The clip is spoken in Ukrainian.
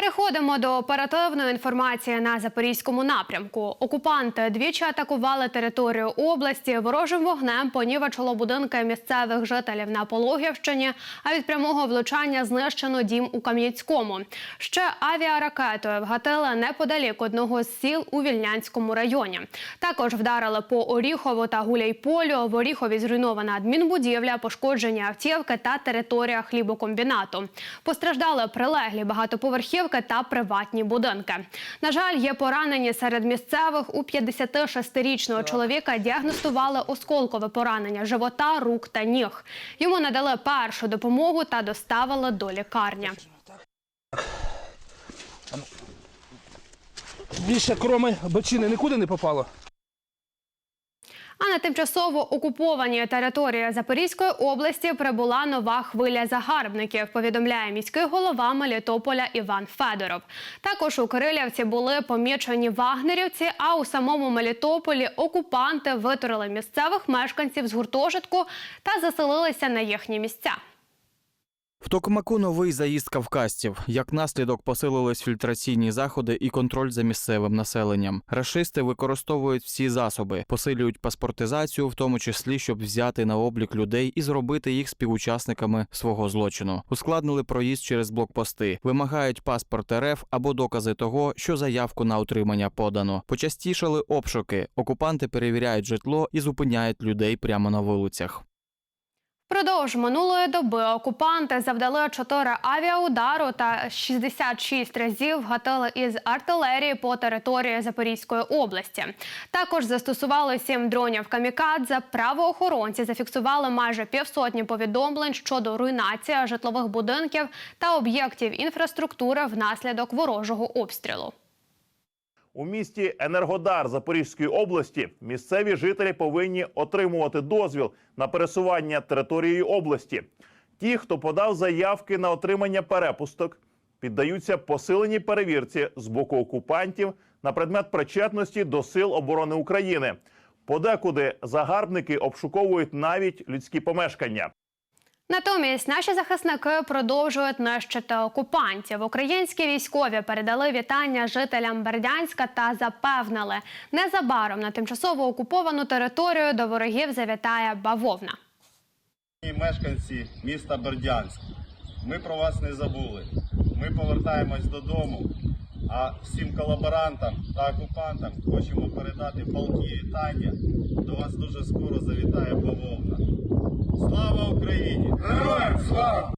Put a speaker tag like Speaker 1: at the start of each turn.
Speaker 1: Переходимо до оперативної інформації на запорізькому напрямку. Окупанти двічі атакували територію області. Ворожим вогнем понівечило будинки місцевих жителів на Пологівщині. А від прямого влучання знищено дім у Кам'янському. Ще авіаракетою вгатили неподалік одного з сіл у Вільнянському районі. Також вдарили по Оріхову та Гуляйполю. В Оріхові зруйнована адмінбудівля, пошкоджені автівки та територія хлібокомбінату. Постраждали прилеглі багатоповерхівки та приватні будинки. На жаль, є поранені серед місцевих. У 56-річного чоловіка діагностували осколкове поранення живота, рук та ніг. Йому надали першу допомогу та доставили до лікарні.
Speaker 2: Більше кроме бочини нікуди не попало.
Speaker 1: А на тимчасово окупованій території Запорізької області прибула нова хвиля загарбників. Повідомляє міський голова Мелітополя Іван Федоров. Також у Кирилівці були помічені вагнерівці. А у самому Мелітополі окупанти витурили місцевих мешканців з гуртожитку та заселилися на їхні місця.
Speaker 3: В Токмаку новий заїзд кавказців. Як наслідок посилились фільтраційні заходи і контроль за місцевим населенням. Рашисти використовують всі засоби, посилюють паспортизацію, в тому числі, щоб взяти на облік людей і зробити їх співучасниками свого злочину. Ускладнили проїзд через блокпости, вимагають паспорт РФ або докази того, що заявку на утримання подано. Почастішали обшуки. Окупанти перевіряють житло і зупиняють людей прямо на вулицях.
Speaker 1: Впродовж минулої доби окупанти завдали 4 авіаудару та 66 разів гатили із артилерії по території Запорізької області. Також застосували 7 дронів камікадзе. Правоохоронці зафіксували майже півсотні повідомлень щодо руйнації житлових будинків та об'єктів інфраструктури внаслідок ворожого обстрілу.
Speaker 4: У місті Енергодар Запорізької області місцеві жителі повинні отримувати дозвіл на пересування територією області. Ті, хто подав заявки на отримання перепусток, піддаються посиленій перевірці з боку окупантів на предмет причетності до сил оборони України. Подекуди загарбники обшуковують навіть людські помешкання.
Speaker 1: Натомість наші захисники продовжують нищити окупантів. Українські військові передали вітання жителям Бердянська та запевнили, незабаром на тимчасово окуповану територію до ворогів завітає бавовна.
Speaker 5: Мешканці міста Бердянськ, ми про вас не забули. Ми повертаємось додому. А всім колаборантам та окупантам хочемо передати палки вітання. До вас дуже скоро завітає бавовна. Слава Україні! Героям слава!